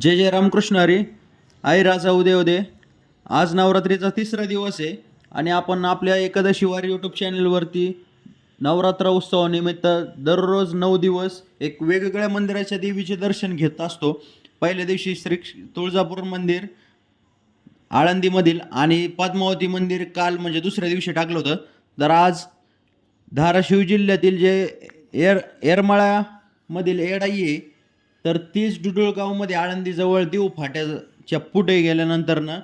जय जय रामकृष्ण हरी. आई राजा उदय उदय. आज नवरात्रीचा तिसरा दिवस आहे आणि आपण आपल्या एकादशी वार यूट्यूब चॅनलवरती नवरात्र उत्सवानिमित्त दररोज नऊ दिवस एक वेगवेगळ्या मंदिराच्या देवीचे दर्शन घेत असतो. पहिल्या दिवशी श्री तुळजापूर मंदिर आळंदीमधील आणि पद्मावती मंदिर काल म्हणजे दुसऱ्या दिवशी टाकलं होतं. तर आज धाराशिव जिल्ह्यातील जे एर येरमाळ्यामधील एडाई आहे तर तीच डुडुळगावमध्ये आळंदीजवळ देव फाट्याच्या पुढे गेल्यानंतरनं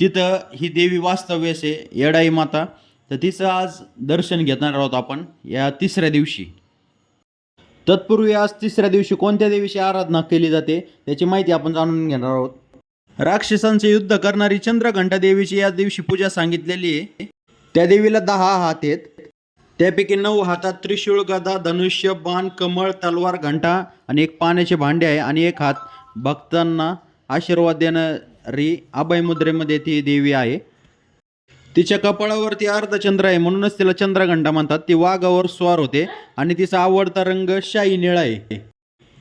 तिथं ही देवी वास्तव्य आहे येडाई माता तर तिचं आज दर्शन घेणार आहोत आपण या तिसऱ्या दिवशी. तत्पूर्वी आज तिसऱ्या दिवशी कोणत्या देवीची आराधना केली जाते त्याची माहिती आपण जाणून घेणार आहोत. राक्षसांचे युद्ध करणारी चंद्रघंटा देवीची या दिवशी पूजा सांगितलेली आहे. त्या देवीला दहा हात आहेत. त्यापैकी नऊ हातात त्रिशूळ गदा धनुष्य बाण कमळ तलवार घंटा आणि एक पाण्याचे भांडे आहे आणि एक हात भक्तांना आशीर्वाद देणारी अभयमुद्रेमध्ये ती देवी आहे. तिच्या कपाळावरती अर्धचंद्र आहे म्हणूनच तिला चंद्रघंटा म्हणतात. ती वाघावर स्वार होते आणि तिचा आवडता रंग शाही निळा आहे.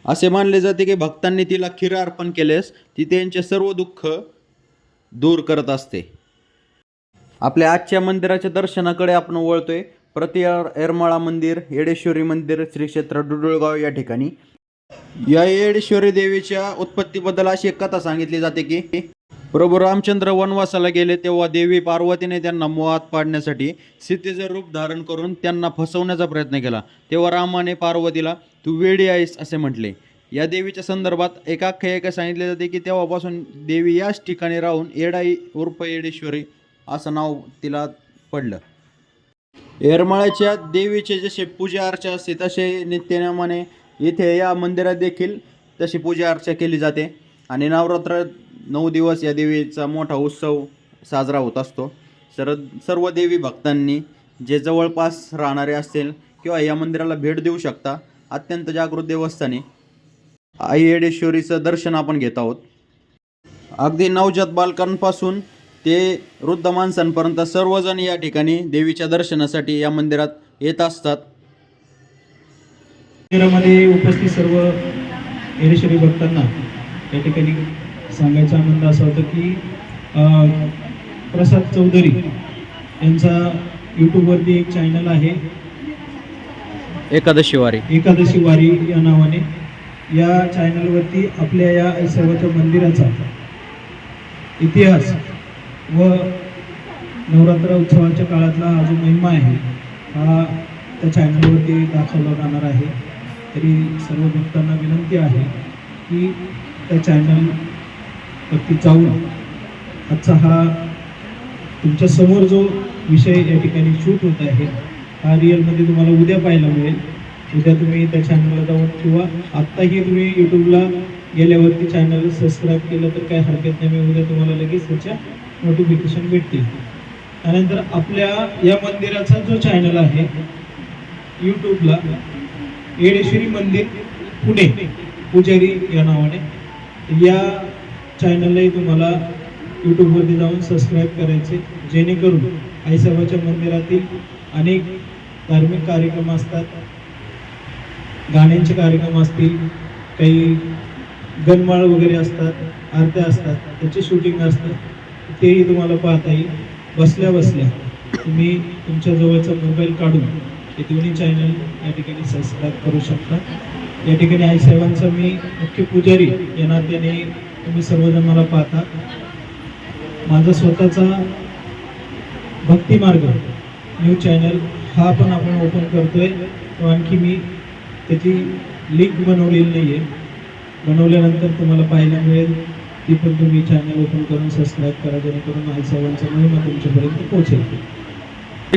असे मानले जाते की भक्तांनी तिला खीर अर्पण केल्यास ती त्यांचे सर्व दुःख दूर करत असते. आपल्या आजच्या मंदिराच्या दर्शनाकडे आपण वळतोय. प्रति येरमाळा मंदिर येडेश्वरी मंदिर श्री क्षेत्र डुडुळगाव या ठिकाणी. या येडेश्वरी देवीच्या उत्पत्तीबद्दल अशी एक कथा सांगितली जाते की प्रभू रामचंद्र वनवासाला गेले तेव्हा देवी पार्वतीने त्यांना मोहात पाडण्यासाठी सीतेचे रूप धारण करून त्यांना फसवण्याचा प्रयत्न केला. तेव्हा रामाने पार्वतीला तू वेडी आहेस असे म्हटले. या देवीच्या संदर्भात एका आख्यायिका सांगितले जाते की तेव्हापासून देवी याच ठिकाणी राहून येडाई उर्फ येडेश्वरी असं नाव तिला पडलं. येरमाळ्याच्या देवीचे जसे पूजा अर्चा असते तसे नित्यनेमाने इथे या मंदिरात देखील तशी पूजा अर्चा केली जाते. आणि नवरात्र नऊ दिवस या देवीचा मोठा उत्सव साजरा होत असतो. सर सर्व देवी भक्तांनी जे जवळपास राहणारे असतील किंवा या मंदिराला भेट देऊ शकता अत्यंत जागृत देवस्थानी आई येडेश्वरीचं दर्शन आपण घेत आहोत. अगदी नवजात बालकांपासून ते वृद्ध माणसांपर्यंत सर्वजण या ठिकाणी देवीच्या दर्शनासाठी या मंदिरात येत असतात. मंदिरामध्ये उपस्थित सर्व येडेश्वरी भक्तांना या ठिकाणी सांगायचा आनंद असा होता की प्रसाद चौधरी यांचा यूट्यूबवरती एक चॅनल आहे. एकादशी वारी. एकादशी वारी या नावाने. या चॅनलवरती आपल्या या सर्वाच्या मंदिराचा इतिहास व नवरात्र उत्सवाच्या काळातला हा जो महिमा आहे हा त्या चॅनलवरती दाखवला जाणार आहे. तरी सर्व भक्तांना विनंती आहे की त्या चॅनलवरती जाऊन आजचा हा तुमच्यासमोर जो विषय या ठिकाणी शूट होत आहे हा रिअलमध्ये तुम्हाला उद्या पाहायला मिळेल. उद्या तुम्ही त्या चॅनलला जाऊन किंवा आत्ताही तुम्ही यूट्यूबला गेल्यावरती चॅनल सबस्क्राईब केलं तर काय हरकत नाही. मी उद्या तुम्हाला लगेच त्याच्या नोटिफिकेशन भेटतील. त्यानंतर आपल्या या मंदिराचा जो चॅनल आहे यूट्यूबला येडेश्वरी मंदिर पुणे पुजारी या नावाने या चॅनललाही तुम्हाला यूट्यूबवरती जाऊन सबस्क्राईब करायचे जेणेकरून आईसाहेबाच्या मंदिरातील अनेक धार्मिक कार्यक्रम असतात गाण्यांचे कार्यक्रम असतील काही गणमाळ वगैरे असतात आरत्या असतात त्याचे शूटिंग असतं तेही तुम्हाला पाहता येईल बसल्या बसल्या तुम्ही तुमच्या जवळचा मोबाईल काढून हे दोन्ही चॅनल या ठिकाणी सबस्क्राईब करू शकता. या ठिकाणी आई साहेबांचा मी मुख्य पुजारी या नात्याने तुम्ही सर्वजण मला पाहता. माझा स्वतःचा भक्ती मार्ग चॅनल हा पण आपण ओपन करतोय. तो आणखी मी त्याची लिंक बनवलेली नाही आहे बनवल्यानंतर तुम्हाला पाहायला मिळेल. ती पण तुम्ही चॅनल ओपन करून सबस्क्राईब करा जेणेकरून आई साहेबांचा महिमा तुमच्यापर्यंत पोहोचेल.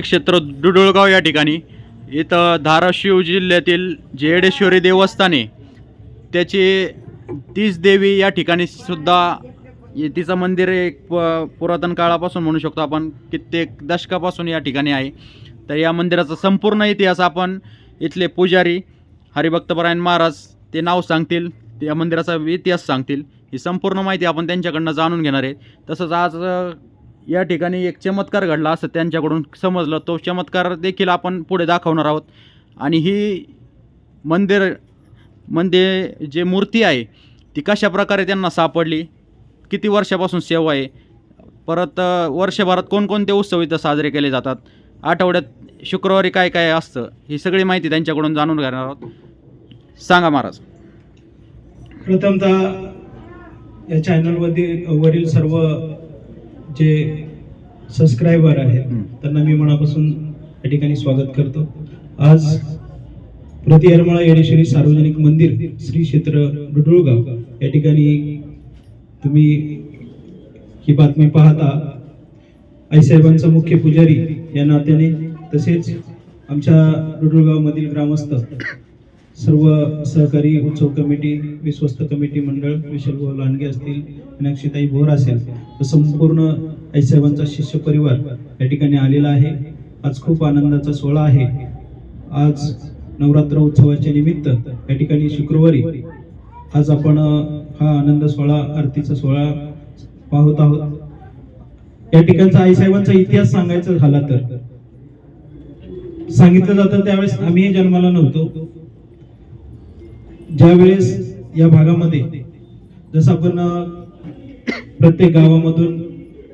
क्षेत्र डुडुळगाव या ठिकाणी. इथं धाराशिव जिल्ह्यातील जेडेश्वरी देवस्थाने त्याची तीच देवी या ठिकाणी सुद्धा ये- तिचं मंदिर एक प पुरातन काळापासून म्हणू शकतो आपण कित्येक दशकापासून या ठिकाणी आहे. तर या मंदिराचा संपूर्ण इतिहास आपण इथले पुजारी हरिभक्तपरायण महाराज ते नाव सांगतील या मंदिराचा इतिहास सांगतील. ही संपूर्ण माहिती आपण त्यांच्याकडनं जाणून घेणार आहे. तसंच आज या ठिकाणी एक चमत्कार घडला असं त्यांच्याकडून समजलं. तो चमत्कार देखील आपण पुढे दाखवणार आहोत. आणि ही मंदिरमध्ये जे मूर्ती आहे ती कशा प्रकारे त्यांना सापडली? किती वर्षापासून सेवा आहे? परत वर्षभरात कोणकोणते उत्सव इथं साजरे केले जातात? आठवड्यात शुक्रवारी काय काय असतं? ही सगळी माहिती त्यांच्याकडून जाणून घेणार आहोत. सांगा महाराज. प्रथमतः या चॅनलवरील वरील सर्व जे सबस्क्रायबर आहेत. त्यांना मी मनापासून या ठिकाणी स्वागत करतो आज प्रति येरमाळा येडेश्वरी सार्वजनिक मंदिर श्री क्षेत्र डुडुळगाव या ठिकाणी तुम्ही ही बातमी पाहता आईसाहेबांचा मुख्य पुजारी या नात्याने तसेच आमच्या डुडुळगावमधील ग्रामस्थ सर्व सहकारी उत्सव कमिटी विश्वस्त कमिटी मंडळ विशाल भाऊ लांडगे असतील मीनाक्षीताई भोर असेल तर संपूर्ण आईसाहेबांचा शिष्य परिवार या ठिकाणी आलेला आहे. आज खूप आनंदाचा सोहळा आहे. आज नवरात्र उत्सवाच्या निमित्त या ठिकाणी शुक्रवारी आज आपण हा आनंद सोहळा आरतीचा सोहळा पाहत आहोत. या ठिकाणचा आईसाहेबांचा इतिहास सांगायचा झाला तर. सांगितलं जातं त्यावेळेस आम्ही जन्माला नव्हतो. ज्यावेळेस या भागामध्ये जसं आपण प्रत्येक गावामधून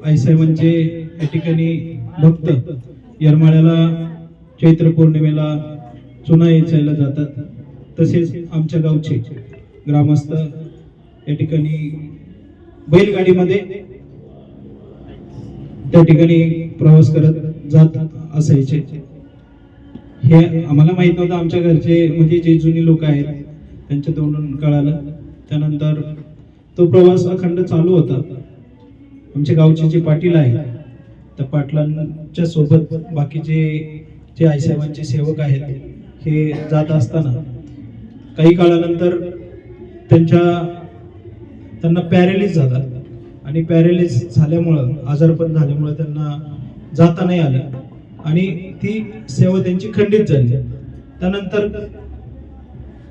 आईसाहेबांचे या ठिकाणी भक्त येरमाळ्याला चैत्र पौर्णिमेला चुना यायला जातात. तसेच आमच्या गावचे ग्रामस्थ या ठिकाणी बैलगाडीमध्ये त्या ठिकाणी प्रवास करत जात असायचे. हे आम्हाला माहीत नव्हतं. आमच्या घरचे म्हणजे जे जुनी लोक आहेत त्यांच्या तोंडून कळालं. त्यानंतर तो प्रवास अखंड चालू होता. आमच्या गावचे जे पाटील आहेत त्या पाटलांच्या सोबत बाकीचे जे आईसाहेबांचे सेवक आहेत हे जात असताना काही काळानंतर त्यांच्या त्यांना पॅरेलिस झाला. आणि पॅरेलिस झाल्यामुळं आजारपण झाल्यामुळं त्यांना जाता नाही आलं. आणि ती सेवा त्यांची खंडित झाली. त्यानंतर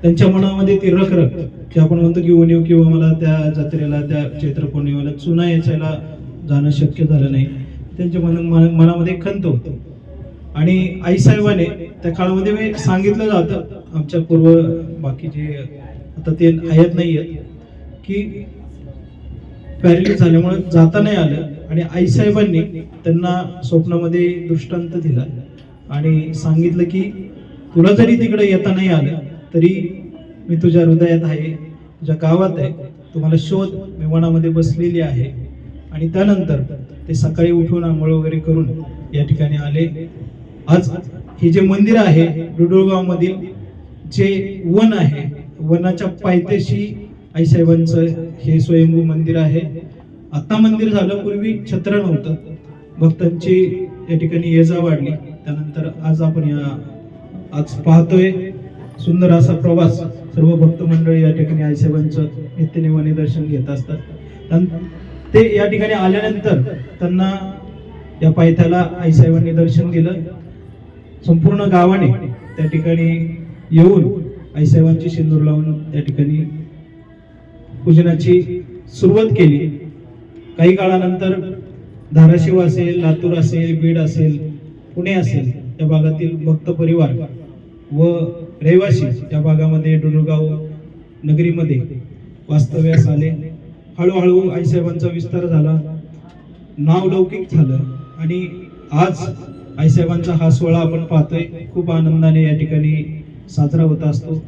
त्यांच्या मनामध्ये ती रखरख की आपण म्हणतो की उणीव किंवा मला त्या जत्रेला त्या चैत्र पौर्णिमेला चुना याच्याला जाणं शक्य झालं नाही. त्यांच्या मन मनामध्ये खंत होती. आणि आईसाहेबाने त्या काळामध्ये मी सांगितलं जातं आमच्या पूर्व बाकीचे आता ते आहेत नाही आहेत की पॅरेलिस झाल्यामुळे जाता नाही आलं आणि आईसाहेबांनी त्यांना स्वप्नामध्ये दृष्टांत दिला आणि सांगितलं की तुला जरी तिकडे येता नाही आलं तरी मी तुझ्या हृदयात आहे तुझ्या गावात आहे. तुम्हाला शोध मी वनामध्ये बसलेली आहे. आणि त्यानंतर ते सकाळी उठून आंघोळ वगैरे करून या ठिकाणी आले. आज हे जे मंदिर आहे डुडुळगावमधील जे वन आहे वनाच्या पायथ्याशी आईसाहेबांचं हे स्वयंभू मंदिर आहे. आता मंदिर झालं पूर्वी छत्र नव्हतं. भक्तांची या ठिकाणी ये जा वाढली. त्यानंतर आज आपण या आज पाहतोय. सुंदर असा प्रवास सर्व भक्त मंडळी या ठिकाणी आईसाहेबांचं नित्यनेवाने दर्शन घेत असतात. ते या ठिकाणी आल्यानंतर त्यांना या पायथ्याला आईसाहेबांनी दर्शन दिलं. संपूर्ण गावाने त्या ठिकाणी येऊन आईसाहेबांची सिंदूर लावून त्या ठिकाणी पूजनाची सुरुवात केली. काही काळानंतर धाराशिव असेल लातूर असेल बीड असेल पुणे असेल या भागातील भक्त परिवार व रहिवासी त्या भागामध्ये डुडुगाव नगरीमध्ये वास्तव्यास आले हळूहळू आईसाहेबांचा विस्तार झाला. नाव लौकिक झालं आणि आज आईसाहेबांचा हा सोहळा आपण पाहतोय. खूप आनंदाने या ठिकाणी साजरा होत असतो.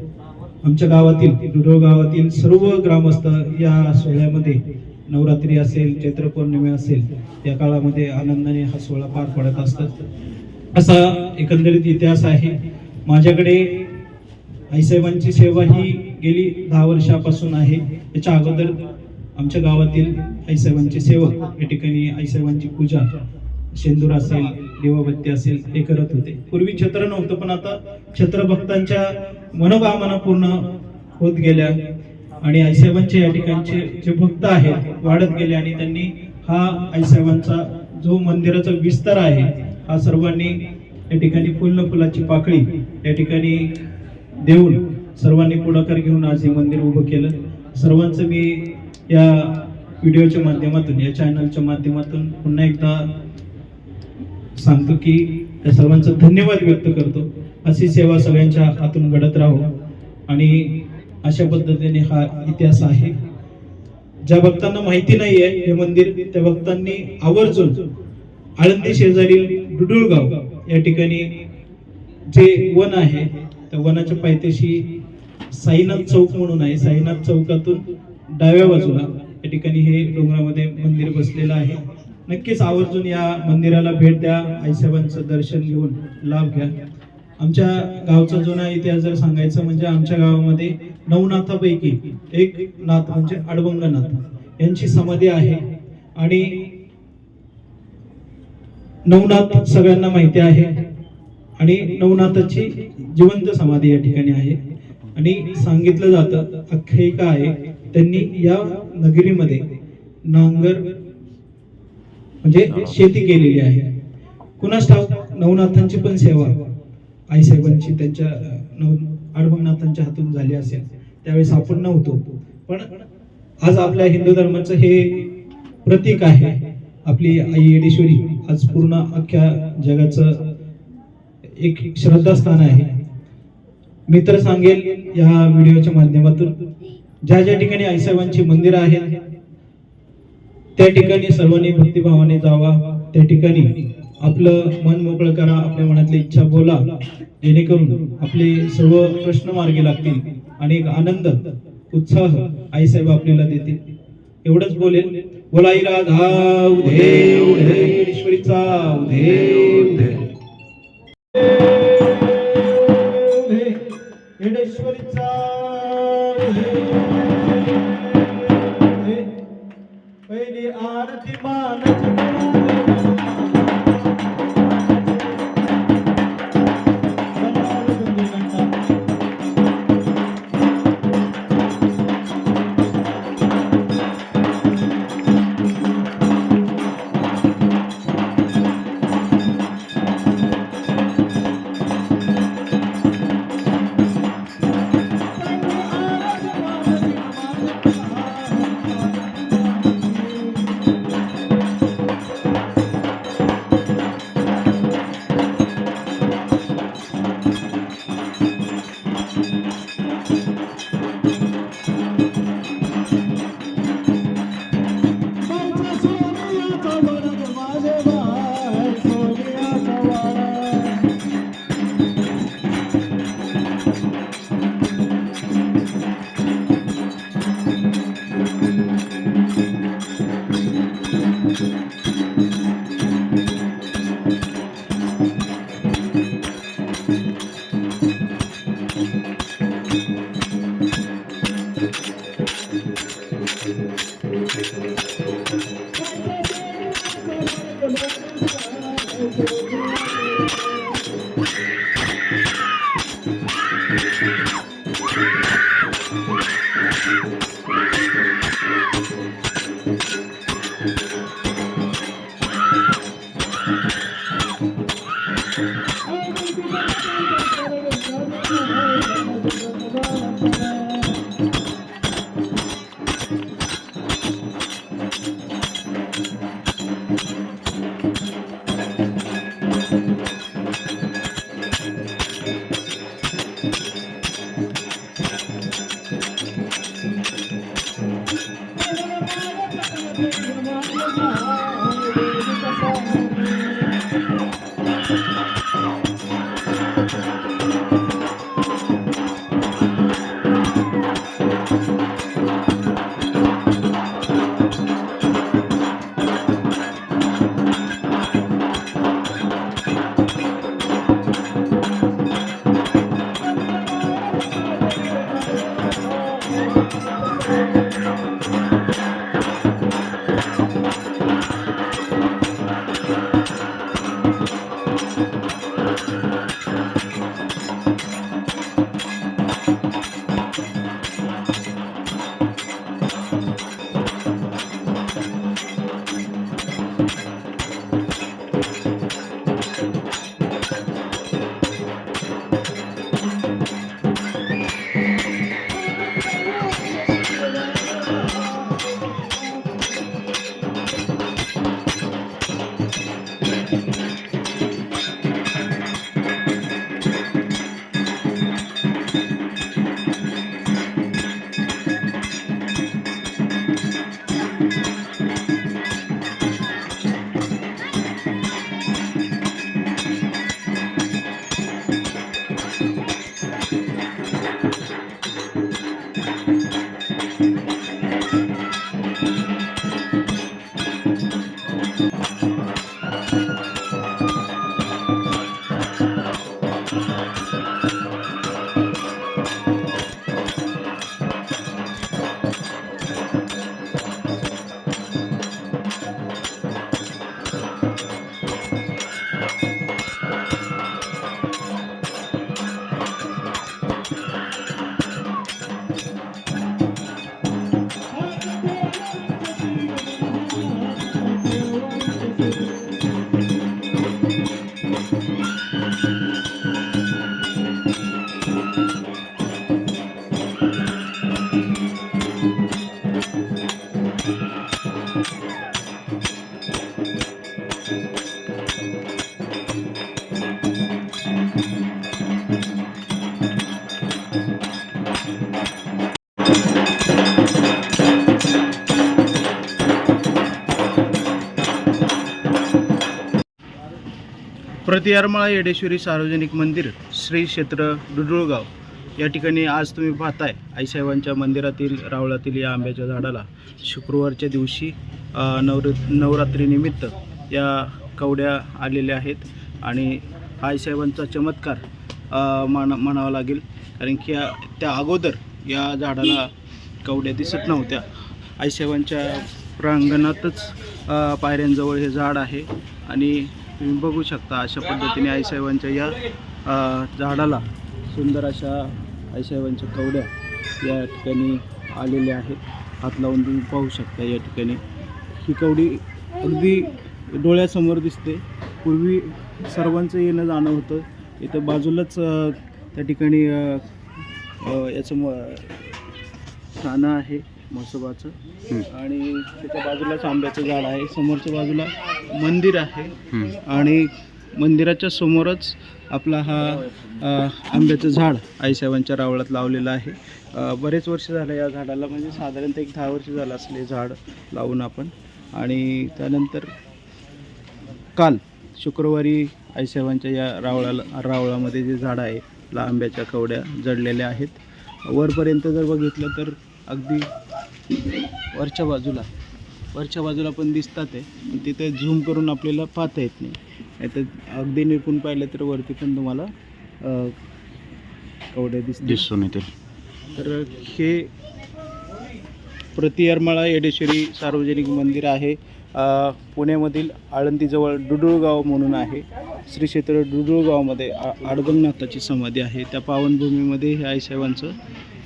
आमच्या गावातील डुडो गावातील सर्व ग्रामस्थ या सोहळ्यामध्ये नवरात्री असेल चैत्र पौर्णिमे असेल या काळामध्ये आनंदाने हा सोहळा पार पडत असतात असा एकंदरीत इतिहास आहे. माझ्याकडे आईसाहेबांची सेवा ही गेली दहा वर्षापासून आहे. त्याच्या अगोदर आमच्या गावातील आईसाहेबांचे सेवक या ठिकाणी आईसाहेबांची पूजा शेंदूर असेल देवाबत्ती असेल हे करत होते. पूर्वी छत्र नव्हतं पण आता छत्र भक्तांच्या मनोभावना पूर्ण होत गेल्या आणि आईसाहेबांचे या ठिकाणचे जे भक्त आहेत वाढत गेले आणि त्यांनी हा आईसाहेबांचा जो मंदिराचा विस्तार आहे हा सर्वांनी या ठिकाणी फुल फुलाची पाकळी या ठिकाणी देऊन सर्वांनी पुढाकार घेऊन आज हे मंदिर उभं केलं. सर्वांचं मी या व्हिडिओच्या माध्यमातून या चॅनलच्या माध्यमातून पुन्हा एकदा सांगतो की त्या सर्वांचं धन्यवाद व्यक्त करतो. अशी सेवा सगळ्यांच्या हातून घडत राहो आणि अशा पद्धतीने हा इतिहास आहे. ज्या भक्तांना माहिती नाही आहे हे मंदिर त्या भक्तांनी आवर्जून आळंदी शेजारील डुडुळगाव या ठिकाणी जे वन आहे त्या वनाच्या पायथ्याशी साईनाथ चौक म्हणून आहे. साईनाथ चौकातून डाव्या बाजूला या ठिकाणी हे डोंगरामध्ये मंदिर बसलेलं आहे. नक्कीच आवर्जून या मंदिराला भेट द्या. आईसाहेबांचं दर्शन घेऊन लाभ घ्या. आमच्या गावचा जुना इतिहास जर सांगायचं म्हणजे आमच्या गावामध्ये नवनाथापैकी एक नाथ म्हणजे अडबंगनाथ यांची समाधी आहे. आणि नवनाथ सगळ्यांना माहिती आहे. आणि नवनाथाची जिवंत समाधी या ठिकाणी आहे. आणि सांगितलं जातं अख्यायिका आहे. त्यांनी या नगरीमध्ये नांगर म्हणजे शेती केलेली आहे. कुणास ठाऊक नवनाथांची पण सेवा आईसाहेबांची त्यांच्या नव अडभंगनाथांच्या हातून झाली असेल. त्यावेळेस आपण नव्हतो. पण आज आपल्या हिंदू धर्माचं हे प्रतीक आहे. आपली आई येडेश्वरी आज पूर्ण अख्ख्या जगाचं एक श्रद्धास्थान आहे. मी तर सांगेल या व्हिडिओच्या माध्यमातून ज्या ज्या ठिकाणी आईसाहेबांची मंदिरं आहेत त्या ठिकाणी सर्वांनी भक्तिभावाने जावा त्या ठिकाणी आपलं मन मोकळं करा आपल्या मनातली इच्छा बोला जेणेकरून आपले सर्व प्रश्न मार्गी लागतील आणि एक आनंद उत्साह आईसाहेब आपल्याला देतील. एवढंच बोलेल. बोला आई राधा उधे उधे ईश्वरीचा उधे उधे. पहिली आरती मानाची प्रतियारमाळा येडेश्वरी सार्वजनिक मंदिर श्री क्षेत्र डुडुळगाव. या ठिकाणी आज तुम्ही पाहताय आईसाहेबांच्या मंदिरातील रावळातील या आंब्याच्या झाडाला शुक्रवारच्या दिवशी नवर नवरात्रीनिमित्त या कवड्या आलेल्या आहेत आणि आईसाहेबांचा चमत्कार मान म्हणावा लागेल. कारण की त्या अगोदर या झाडाला कवड्या दिसत नव्हत्या. आईसाहेबांच्या प्रांगणातच पायऱ्यांजवळ हे झाड आहे आणि तुम्ही बघू शकता अशा पद्धतीने आईसाहेबांच्या या झाडाला सुंदर अशा आईसाहेबांच्या कवड्या या ठिकाणी आलेल्या आहेत. हात लावून तुम्ही पाहू शकता या ठिकाणी. ही कवडी अगदी डोळ्यासमोर दिसते. पूर्वी सर्वांचं येणं जाणं होतं. इथं बाजूलाच त्या ठिकाणी याचं म ठाणं आहे. म्हसोबाचं आणि त्याच्या बाजूलाच आंब्याचं झाड आहे. समोरच्या बाजूला मंदिर आहे. आणि मंदिराच्या समोरच आपला हा आंब्याचं झाड आईसाहेबांच्या रावळात लावलेलं आहे. बरेच वर्ष झालं या झाडाला. म्हणजे साधारणतः एक दहा वर्ष झालं असले हे झाड लावून आपण. आणि त्यानंतर काल शुक्रवारी आईसाहेबांच्या या रावळाला रावळामध्ये जे झाड आहे आंब्याच्या कवड्या जडलेल्या आहेत. वरपर्यंत जर बघितलं तर अगदी वरच्या बाजूला. वरच्या बाजूला पण दिसतात आहे पण तिथे झूम करून आपल्याला पाहता येत नाही. नाहीतर अगदी निरकून पाहिलं तर वरती पण तुम्हाला अ, कवड्या दिसतील. दिसून येतील. तर हे प्रतियरमाळा येडेश्वरी सार्वजनिक मंदिर आहे. पुण्यामधील आळंदीजवळ डुडुळगाव म्हणून आहे. श्री क्षेत्र डुडुळगावमध्ये आ आडगंगनाथाची समाधी आहे. त्या पावनभूमीमध्ये हे आईसाहेबांचं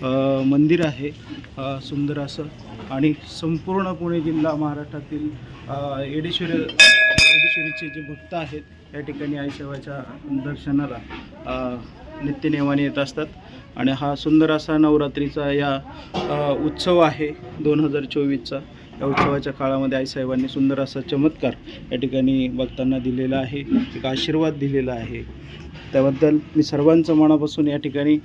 मंदिर आहे सुंदर असं. आणि संपूर्ण पुणे जिल्हा महाराष्ट्रातील येडेश्वर येडेश्वरीचे जे भक्त आहेत या ठिकाणी आईसाहेबाच्या दर्शनाला नित्यनेवाने नित्यनेमाने येत असतात. आणि हा सुंदर असा नवरात्रीचा या उत्सव आहे दोन हजार चोवीसचा. या उत्सवाच्या काळामध्ये आईसाहेबांनी सुंदर असा चमत्कार या ठिकाणी भक्तांना दिलेला आहे एक आशीर्वाद दिलेला आहे. त्याबद्दल मी सर्वांचं मनापासून या ठिकाणी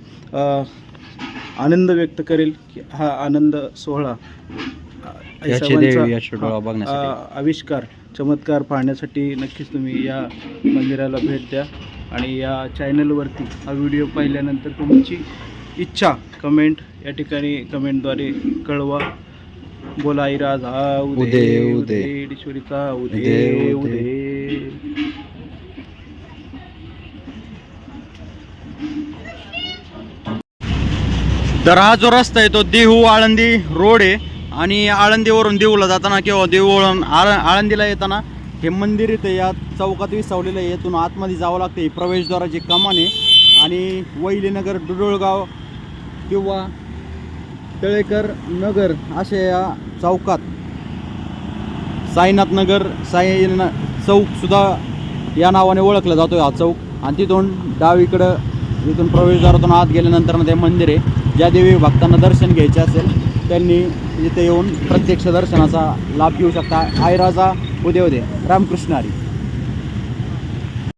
आनंद व्यक्त करेल की हा आनंद सोहळा आविष्कार चमत्कार पाहण्यासाठी नक्कीच तुम्ही या मंदिराला भेट द्या. आणि या चॅनलवरती हा व्हिडिओ पाहिल्यानंतर तुमची इच्छा कमेंट या ठिकाणी कमेंटद्वारे कळवा. बोला आईराज हा उदे उदे, उदे. उदे तर हा जो रस्ता आहे तो देहू आळंदी रोड आहे. आणि आळंदीवरून देहूला जाताना किंवा देहूवरून आळ आळंदीला येताना हे मंदिर इथं या चौकात विसावलेलं आहे. येथून आतमध्ये जावं लागतं. ही प्रवेशद्वाराची कमान आहे. आणि वैलीनगर डुडुळगाव किंवा तळेकर नगर अशा या चौकात साईनाथ नगर साई न- चौकसुद्धा या नावाने ओळखला जातो हा चौक. आणि तिथून डावीकडं इथून प्रवेशद्वारातून आत गेल्यानंतर ते मंदिर आहे. ज्या देवी भक्तांना दर्शन घ्यायचे असेल त्यांनी इथे येऊन प्रत्यक्ष दर्शनाचा लाभ घेऊ शकता. आयराजा उदय उदय. रामकृष्ण हरी.